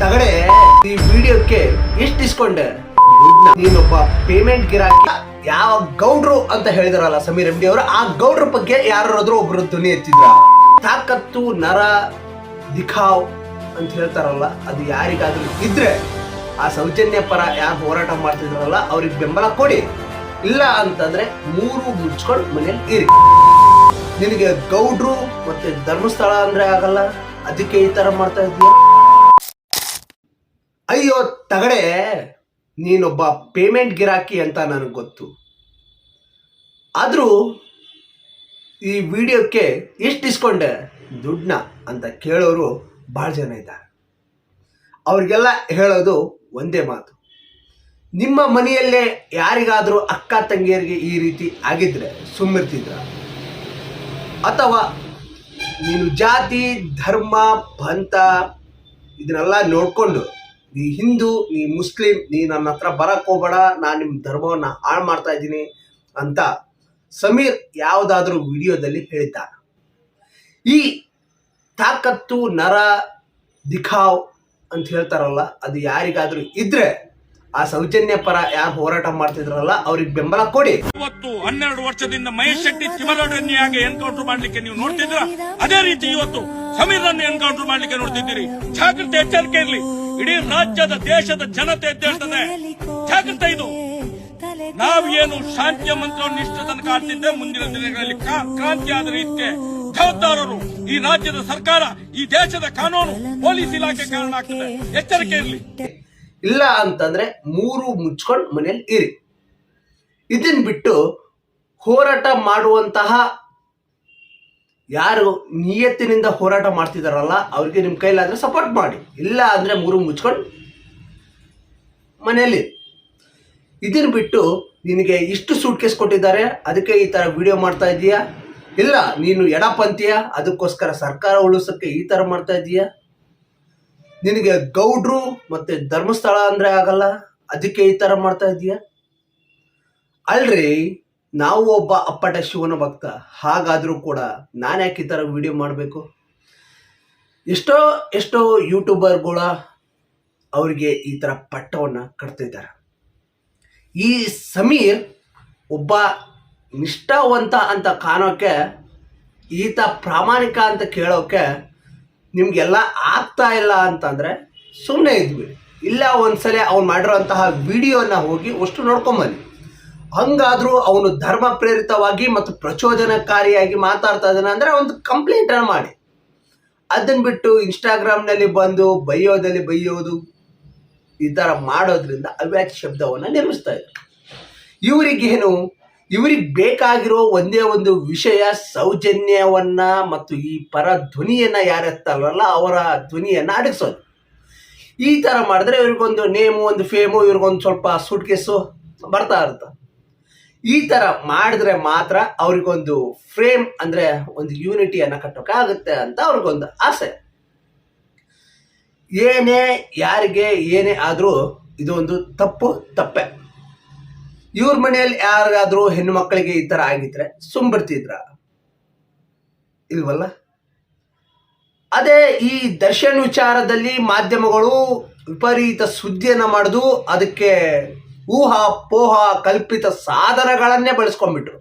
ತಗಡೆ, ಈ ವಿಡಿಯೋಕ್ಕೆ ಎಷ್ಟು ಇಸ್ಕೊಂಡೆ? ನೀನೊಬ್ಬ ಪೇಮೆಂಟ್ ಗಿರಾಕಿ. ಯಾವ ಗೌಡ್ರು ಅಂತ ಹೇಳಿದಾರಲ್ಲ ಸಮೀರ್ ಎಂ ಡಿ ಅವರು, ಆ ಗೌಡ್ರ ಬಗ್ಗೆ ಯಾರಾದ್ರೂ ಒಬ್ರು ಧ್ವನಿ ಎತ್ತಿದ್ರ? ತಾಕತ್ತು, ನರ, ದಿಖಾವ್ ಅಂತ ಹೇಳ್ತಾರಲ್ಲ, ಅದು ಯಾರಿಗಾದ್ರೂ ಇದ್ರೆ ಆ ಸೌಜನ್ಯ ಪರ ಯಾರು ಹೋರಾಟ ಮಾಡ್ತಿದ್ರಲ್ಲ, ಅವ್ರಿಗೆ ಬೆಂಬಲ ಕೊಡಿ. ಇಲ್ಲ ಅಂತಂದ್ರೆ ಮೂರು ಮುಚ್ಕೊಂಡು ಮನೇಲಿ ಇರಿ. ನಿನಗೆ ಗೌಡ್ರು ಮತ್ತೆ ಧರ್ಮಸ್ಥಳ ಅಂದ್ರೆ ಆಗಲ್ಲ, ಅದಕ್ಕೆ ಈ ತರ ಮಾಡ್ತಾ ಇದ್ದೀಯ? ಅಯ್ಯೋ, ತಗಡೆ, ನೀನೊಬ್ಬ ಪೇಮೆಂಟ್ ಗಿರಾಕಿ ಅಂತ ನನಗೆ ಗೊತ್ತು. ಆದರೂ ಈ ವಿಡಿಯೋಕ್ಕೆ ಎಷ್ಟು ಇಸ್ಕೊಂಡೆ? ದುಡ್ಡನ್ನ ಅಂತ ಕೇಳೋರು ಭಾಳ ಜನ ಇದ್ದಾರೆ. ಅವ್ರಿಗೆಲ್ಲ ಹೇಳೋದು ಒಂದೇ ಮಾತು. ನಿಮ್ಮ ಮನೆಯಲ್ಲೇ ಯಾರಿಗಾದರೂ ಅಕ್ಕ ತಂಗಿಯರಿಗೆ ಈ ರೀತಿ ಆಗಿದ್ರೆ ಸುಮ್ಮಿರ್ತಿದ್ರ? ಅಥವಾ ನೀನು ಜಾತಿ, ಧರ್ಮ, ಪಂಥ, ಇದನ್ನೆಲ್ಲ ನೋಡ್ಕೊಂಡು ನೀ ಹಿಂದೂ, ನೀ ಮುಸ್ಲಿಂ, ನೀ ನನ್ನ ಹತ್ರ ಬರಕ್ ಹೋಗ್ಬೇಡ, ನಾನು ನಿಮ್ಮ ಧರ್ಮವನ್ನ ಹಾಳು ಮಾಡ್ತಾ ಇದ್ದೀನಿ ಅಂತ ಸಮೀರ್ ಯಾವುದಾದ್ರೂ ವಿಡಿಯೋದಲ್ಲಿ ಹೇಳಿದ್ದಾನೆ. ಈ ತಾಕತ್ತು, ನರ, ದಿಖಾವ್ ಅಂತ ಹೇಳ್ತಾರಲ್ಲ, ಅದು ಯಾರಿಗಾದ್ರೂ ಇದ್ರೆ ಆ ಸೌಜನ್ಯ ಪರ ಯಾರು ಹೋರಾಟ ಮಾಡ್ತಿದ್ರಲ್ಲ, ಅವ್ರಿಗೆ ಬೆಂಬಲ ಕೊಡಿ. ಇವತ್ತು ಹನ್ನೆರಡು ವರ್ಷದಿಂದ ಮಹೇಶ್ ಶೆಟ್ಟಿ ತಿಮರಡ್ಡಿಯಾಗಿ ಎನ್ಕೌಂಟರ್ ಮಾಡ್ಲಿಕ್ಕೆ ನೀವು ನೋಡ್ತಿದ್ರ ಅದೇ ರೀತಿ ಇವತ್ತು ಸಮೀರನ್ನು ಎನ್ಕೌಂಟರ್ ಮಾಡ್ಲಿಕ್ಕೆ ನೋಡ್ತಿದ್ದೀರಿ. ಜಾಗೃತಿ ಎಚ್ಚರಿಕೆ ಇರಲಿ. ಇಡೀ ರಾಜ್ಯದ ದೇಶದ ಜನತೆ ಎದ್ದೇಳ್ತದೆ. ಜಾಗೃತ ಇದು ನಾವು ಏನು ಶಾಂತಿಯ ಮಂತ್ರವನ್ನು ಇಷ್ಟ ತನಕ ಮುಂದಿನ ದಿನಗಳಲ್ಲಿ ಕ್ರಾ- ಕ್ರಾಂತಿ ಆದ ರೀತಿಗೆ ಜವಾಬ್ದಾರರು ಈ ರಾಜ್ಯದ ಸರ್ಕಾರ, ಈ ದೇಶದ ಕಾನೂನು ಪೊಲೀಸ್ ಇಲಾಖೆ ಕಾರಣ ಆಗ್ತದೆ. ಎಚ್ಚರಿಕೆ ಇರಲಿ. ಇಲ್ಲ ಅಂತಂದ್ರೆ ಮೂರು ಮುಚ್ಕೊಂಡು ಮನೆಯಲ್ಲಿ ಇರಿ. ಇದನ್ ಬಿಟ್ಟು ಹೋರಾಟ ಮಾಡುವಂತಹ ಯಾರು ನಿಯತ್ತಿನಿಂದ ಹೋರಾಟ ಮಾಡ್ತಿದಾರಲ್ಲ, ಅವ್ರಿಗೆ ನಿಮ್ಮ ಕೈಲಾದರೆ ಸಪೋರ್ಟ್ ಮಾಡಿ. ಇಲ್ಲ ಅಂದರೆ ಮೂರು ಮುಚ್ಕೊಂಡು ಮನೆಯಲ್ಲಿ. ಇದನ್ನ ಬಿಟ್ಟು ನಿನಗೆ ಇಷ್ಟು ಸೂಟ್ ಕೇಸ್ ಕೊಟ್ಟಿದ್ದಾರೆ, ಅದಕ್ಕೆ ಈ ಥರ ವಿಡಿಯೋ ಮಾಡ್ತಾ ಇದೀಯಾ ಇಲ್ಲ, ನೀನು ಎಡಪಂಥೀಯ ಅದಕ್ಕೋಸ್ಕರ ಸರ್ಕಾರ ಉಳಿಸೋಕ್ಕೆ ಈ ಥರ ಮಾಡ್ತಾ ಇದೀಯಾ ನಿನಗೆ ಗೌಡ್ರು ಮತ್ತು ಧರ್ಮಸ್ಥಳ ಅಂದರೆ ಆಗಲ್ಲ, ಅದಕ್ಕೆ ಈ ಥರ ಮಾಡ್ತಾ ಇದೀಯ ಅಲ್ರಿ ನಾವು ಒಬ್ಬ ಅಪ್ಪಟ ಶಿವನ ಭಕ್ತ, ಹಾಗಾದರೂ ಕೂಡ ನಾನು ಯಾಕೆ ಈ ಥರ ವಿಡಿಯೋ ಮಾಡಬೇಕು? ಎಷ್ಟೋ ಎಷ್ಟೋ ಯೂಟ್ಯೂಬರ್ಗಳ ಅವರಿಗೆ ಈ ಥರ ಪಟ್ಟವನ್ನು ಕಟ್ತಿದ್ದಾರೆ. ಈ ಸಮೀರ್ ಒಬ್ಬ ನಿಷ್ಠಾವಂತ ಅಂತ ಕಾಣೋಕ್ಕೆ ಈತ ಪ್ರಾಮಾಣಿಕ ಅಂತ ಕೇಳೋಕೆ ನಿಮಗೆಲ್ಲ ಆಗ್ತಾ ಇಲ್ಲ ಅಂತಂದರೆ ಸುಮ್ಮನೆ ಇದ್ವಿ. ಇಲ್ಲ ಒಂದ್ಸಲ ಅವ್ನು ಮಾಡಿರೋಂತಹ ವಿಡಿಯೋನ ಹೋಗಿ ಅಷ್ಟು ನೋಡ್ಕೊಂಬನ್ನಿ ಹಂಗಾದ್ರೂ ಅವನು ಧರ್ಮ ಪ್ರೇರಿತವಾಗಿ ಮತ್ತು ಪ್ರಚೋದನಕಾರಿಯಾಗಿ ಮಾತಾಡ್ತಾ ಇದ್ದಾನೆ ಅಂದರೆ ಒಂದು ಕಂಪ್ಲೇಂಟನ್ನು ಮಾಡಿ. ಅದನ್ನ ಬಿಟ್ಟು ಇನ್ಸ್ಟಾಗ್ರಾಮ್ನಲ್ಲಿ ಬಂದು ಬೈಯೋದಲ್ಲಿ ಬೈಯೋದು ಈ ಥರ ಮಾಡೋದ್ರಿಂದ ಅವ್ಯಾಚ ಶಬ್ದವನ್ನು ನಿರ್ಮಿಸ್ತಾ ಇದ್ದಾರೆ. ಇವರಿಗೇನು, ಇವರಿಗೆ ಬೇಕಾಗಿರೋ ಒಂದೇ ಒಂದು ವಿಷಯ ಸೌಜನ್ಯವನ್ನ ಮತ್ತು ಈ ಪರ ಧ್ವನಿಯನ್ನ ಯಾರೆತ್ತಾರಲ್ಲ ಅವರ ಧ್ವನಿಯನ್ನ ಅಡಗಿಸೋದು. ಈ ಥರ ಮಾಡಿದ್ರೆ ಇವ್ರಿಗೊಂದು ನೇಮು, ಒಂದು ಫೇಮು, ಇವ್ರಿಗೊಂದು ಸ್ವಲ್ಪ ಸೂಟ್ ಕೇಸು ಬರ್ತಾ ಇರುತ್ತೆ. ಈ ತರ ಮಾಡಿದ್ರೆ ಮಾತ್ರ ಅವ್ರಿಗೊಂದು ಫ್ರೇಮ್ ಅಂದ್ರೆ ಒಂದು ಯೂನಿಟಿಯನ್ನು ಕಟ್ಟೋಕೆ ಆಗುತ್ತೆ ಅಂತ ಅವ್ರಿಗೊಂದು ಆಸೆ. ಏನೇ, ಯಾರಿಗೆ, ಏನೇ ಆದರೂ ಇದೊಂದು ತಪ್ಪು, ತಪ್ಪೆ. ಇವ್ರ ಮನೆಯಲ್ಲಿ ಯಾರಾದರೂ ಹೆಣ್ಣು ಮಕ್ಕಳಿಗೆ ಈ ಥರ ಆಗಿದ್ರೆ ಸುಂಬರ್ತಿದ್ರ ಇಲ್ವಲ್ಲ? ಅದೇ ಈ ದರ್ಶನ್ ವಿಚಾರದಲ್ಲಿ ಮಾಧ್ಯಮಗಳು ವಿಪರೀತ ಸುದ್ದಿಯನ್ನ ಮಾಡುದು ಅದಕ್ಕೆ ಊಹಾ ಪೋಹ ಕಲ್ಪಿತ ಸಾಧನಗಳನ್ನೇ ಬಳಸ್ಕೊಂಡ್ಬಿಟ್ರು.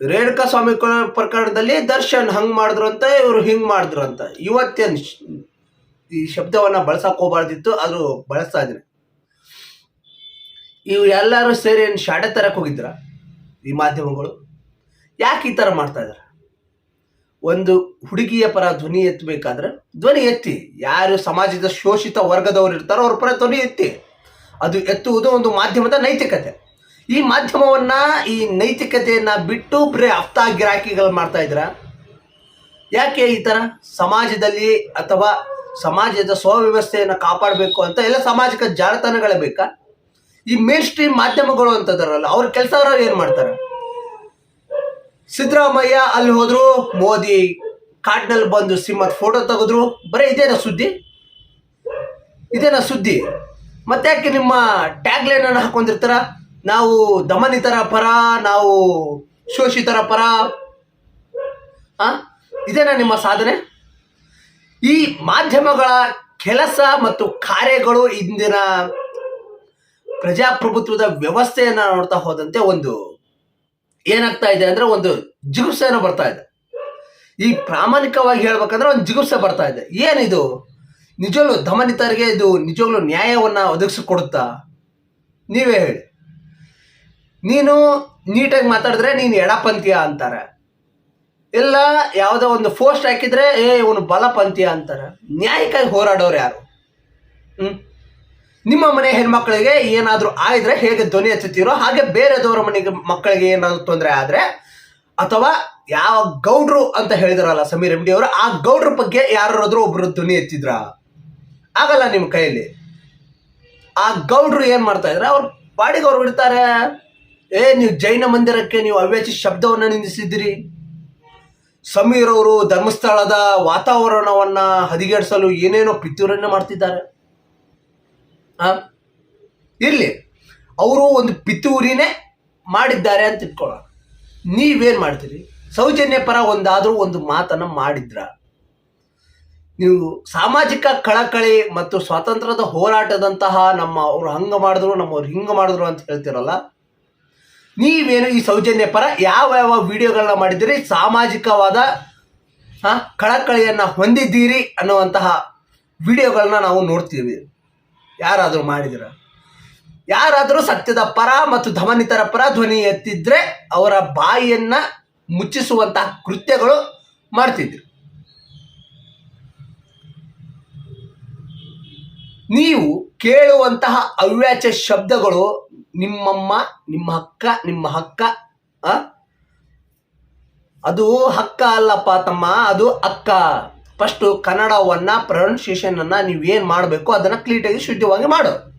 ರೇಣುಕಾ ಸ್ವಾಮಿ ಪ್ರಕರಣದಲ್ಲಿ ದರ್ಶನ್ ಹಂಗ್ ಮಾಡಿದ್ರು ಅಂತ, ಇವರು ಹಿಂಗ್ ಮಾಡಿದ್ರು ಅಂತ. ಇವತ್ತೇನು ಈ ಶಬ್ದವನ್ನ ಬಳಸಕ್ ಹೋಗ್ಬಾರ್ದಿತ್ತು ಅದು ಬಳಸ್ತಾ ಇದ್ರೆ ಇವು ಎಲ್ಲರೂ ಸೇರಿ ಏನು ಶಾಡೆ ತರಕ್ಕೆ ಹೋಗಿದ್ರ, ಈ ಮಾಧ್ಯಮಗಳು? ಯಾಕೆ ಈ ಥರ ಮಾಡ್ತಾ ಇದ್ದಾರೆ ಒಂದು ಹುಡುಗಿಯ ಪರ ಧ್ವನಿ ಎತ್ತಬೇಕಾದ್ರೆ, ಧ್ವನಿ ಎತ್ತಿ. ಯಾರು ಸಮಾಜದ ಶೋಷಿತ ವರ್ಗದವರು ಇರ್ತಾರೋ ಅವ್ರ ಪರ ಧ್ವನಿ ಎತ್ತಿ. ಅದು ಎತ್ತುವುದು ಒಂದು ಮಾಧ್ಯಮದ ನೈತಿಕತೆ. ಈ ಮಾಧ್ಯಮವನ್ನು, ಈ ನೈತಿಕತೆಯನ್ನು ಬಿಟ್ಟು ಬರೀ ಅಪ್ತ ಗಿರಾಕಿಗಳು ಮಾಡ್ತಾ ಇದ್ರ? ಯಾಕೆ ಈ ಥರ ಸಮಾಜದಲ್ಲಿ ಅಥವಾ ಸಮಾಜದ ಸ್ವವ್ಯವಸ್ಥೆಯನ್ನು ಕಾಪಾಡಬೇಕು ಅಂತ ಎಲ್ಲ ಸಾಮಾಜಿಕ ಜಾಲತಾಣಗಳೇ ಬೇಕಾ? ಈ ಮೇನ್ ಸ್ಟ್ರೀಮ್ ಮಾಧ್ಯಮಗಳು ಅಂತದಾರಲ್ಲ, ಅವ್ರ ಕೆಲಸ ಏನು ಮಾಡ್ತಾರೆ? ಸಿದ್ದರಾಮಯ್ಯ ಅಲ್ಲಿ ಹೋದ್ರು, ಮೋದಿ ಕಾಡ್ನಲ್ಲಿ ಬಂದು ಸಿಂಹದ ಫೋಟೋ ತೆಗೆದ್ರು. ಬರೀ ಇದೇನಾ ಸುದ್ದಿ? ಇದೇನಾ ಸುದ್ದಿ? ಮತ್ತೆ ಯಾಕೆ ನಿಮ್ಮ ಟ್ಯಾಗ್ ಲೈನ್ ಅನ್ನು ಹಾಕೊಂಡಿರ್ತಾರ? ನಾವು ದಮನಿತರ ಪರ, ನಾವು ಶೋಷಿತರ ಪರ. ಆ? ಇದೇನಾ ನಿಮ್ಮ ಸಾಧನೆ? ಈ ಮಾಧ್ಯಮಗಳ ಕೆಲಸ ಮತ್ತು ಕಾರ್ಯಗಳು ಇಂದಿನ ಪ್ರಜಾಪ್ರಭುತ್ವದ ವ್ಯವಸ್ಥೆಯನ್ನು ನೋಡ್ತಾ ಹೋದಂತೆ ಒಂದು ಏನಾಗ್ತಾ ಇದೆ ಅಂದ್ರೆ ಒಂದು ಜಿಗುಪ್ಸೆಯನ್ನು ಬರ್ತಾ ಇದೆ. ಈ ಪ್ರಾಮಾಣಿಕವಾಗಿ ಹೇಳ್ಬೇಕಂದ್ರೆ ಒಂದು ಜಿಗುಪ್ಸೆ ಬರ್ತಾ ಇದೆ. ಏನಿದು? ನಿಜವಾಗ್ಲು ದಮನಿತರಿಗೆ ಇದು ನಿಜವಾಗ್ಲು ನ್ಯಾಯವನ್ನು ಒದಗಿಸಿಕೊಡುತ್ತಾ? ನೀವೇ ಹೇಳಿ. ನೀನು ನೀಟಾಗಿ ಮಾತಾಡಿದ್ರೆ ನೀನು ಎಡಪಂಥೀಯ ಅಂತಾರೆ. ಇಲ್ಲ ಯಾವುದೋ ಒಂದು ಪೋಸ್ಟ್ ಹಾಕಿದ್ರೆ, ಏ, ಇವನು ಬಲಪಂಥೀಯ ಅಂತಾರೆ. ನ್ಯಾಯಕ್ಕಾಗಿ ಹೋರಾಡೋರು ಯಾರು? ಹ್ಮ್? ನಿಮ್ಮ ಮನೆ ಹೆಣ್ಮಕ್ಳಿಗೆ ಏನಾದರೂ ಆಯ್ದ್ರೆ ಹೇಗೆ ಧ್ವನಿ ಹಚ್ಚುತ್ತೀರೋ ಹಾಗೆ ಬೇರೆದವರ ಮನೆಗೆ ಮಕ್ಕಳಿಗೆ ಏನಾದರೂ ತೊಂದರೆ ಆದರೆ, ಅಥವಾ ಯಾವ ಗೌಡ್ರು ಅಂತ ಹೇಳಿದ್ರಲ್ಲ ಸಮೀರ್ ಎಂ ಡಿ ಅವರು, ಆ ಗೌಡ್ರ ಬಗ್ಗೆ ಯಾರಾದ್ರೂ ಒಬ್ರು ಧ್ವನಿ ಎತ್ತಿದ್ರ? ಆಗಲ್ಲ ನಿಮ್ಮ ಕೈಯಲ್ಲಿ. ಆ ಗೌಡ್ರು ಏನು ಮಾಡ್ತಾ ಇದ್ದಾರೆ ಅವ್ರ ಪಾಡಿಗೆ ಅವ್ರು ಬಿಡ್ತಾರೆ. ಏ, ನೀವು ಜೈನ ಮಂದಿರಕ್ಕೆ ನೀವು ಅವ್ಯಾಚಿ ಶಬ್ದವನ್ನು ನಿಂದಿಸಿದಿರಿ ಸಮೀರ್ ಅವರು ಧರ್ಮಸ್ಥಳದ ವಾತಾವರಣವನ್ನು ಹದಿಗೆಡಿಸಲು ಏನೇನೋ ಪಿತೂರನ್ನ ಮಾಡ್ತಿದ್ದಾರೆ. ಇರಲಿ. ಅವರು ಒಂದು ಪಿತೂರಿನೇ ಮಾಡಿದ್ದಾರೆ ಅಂತ ಇಟ್ಕೊಳ್ಳೋಣ. ನೀವೇನು ಮಾಡ್ತೀರಿ? ಸೌಜನ್ಯ ಪರ ಒಂದಾದರೂ ಒಂದು ಮಾತನ್ನು ಮಾಡಿದ್ರ? ನೀವು ಸಾಮಾಜಿಕ ಕಳಕಳಿ ಮತ್ತು ಸ್ವಾತಂತ್ರ್ಯದ ಹೋರಾಟದಂತಹ ನಮ್ಮ ಅವ್ರು ಹಂಗ ಮಾಡಿದ್ರು ನಮ್ಮವ್ರು ಹಿಂಗ ಮಾಡಿದ್ರು ಅಂತ ಹೇಳ್ತಿರಲ್ಲ? ನೀವೇನು ಈ ಸೌಜನ್ಯ ಪರ ಯಾವ ಯಾವ ವಿಡಿಯೋಗಳನ್ನ ಮಾಡಿದ್ದೀರಿ? ಸಾಮಾಜಿಕವಾದ ಕಳಕಳಿಯನ್ನ ಹೊಂದಿದ್ದೀರಿ ಅನ್ನುವಂತಹ ವಿಡಿಯೋಗಳನ್ನ ನಾವು ನೋಡ್ತೀವಿ. ಯಾರಾದರೂ ಮಾಡಿದಿರ ಯಾರಾದರೂ ಸತ್ಯದ ಪರ ಮತ್ತು ಧಮನಿತರ ಪರ ಧ್ವನಿ ಎತ್ತಿದ್ರೆ ಅವರ ಬಾಯಿಯನ್ನ ಮುಚ್ಚಿಸುವಂತಹ ಕೃತ್ಯಗಳು ಮಾಡ್ತಿದ್ರು. ನೀವು ಕೇಳುವಂತಹ ಅವ್ಯಾಚ ಶಬ್ದಗಳು ನಿಮ್ಮಮ್ಮ, ನಿಮ್ಮ ಅಕ್ಕ, ನಿಮ್ಮ ಹಕ್ಕ? ಅದು ಹಕ್ಕ ಅಲ್ಲಪ್ಪ ತಮ್ಮ, ಅದು ಅಕ್ಕ ಫಸ್ಟು ಕನ್ನಡವನ್ನ ಅನ್ನ ಏನು ಮಾಡಬೇಕು, ಅದನ್ನ ಕ್ಲೀಟಾಗಿ ಶುದ್ಧವಾಗಿ ಮಾಡು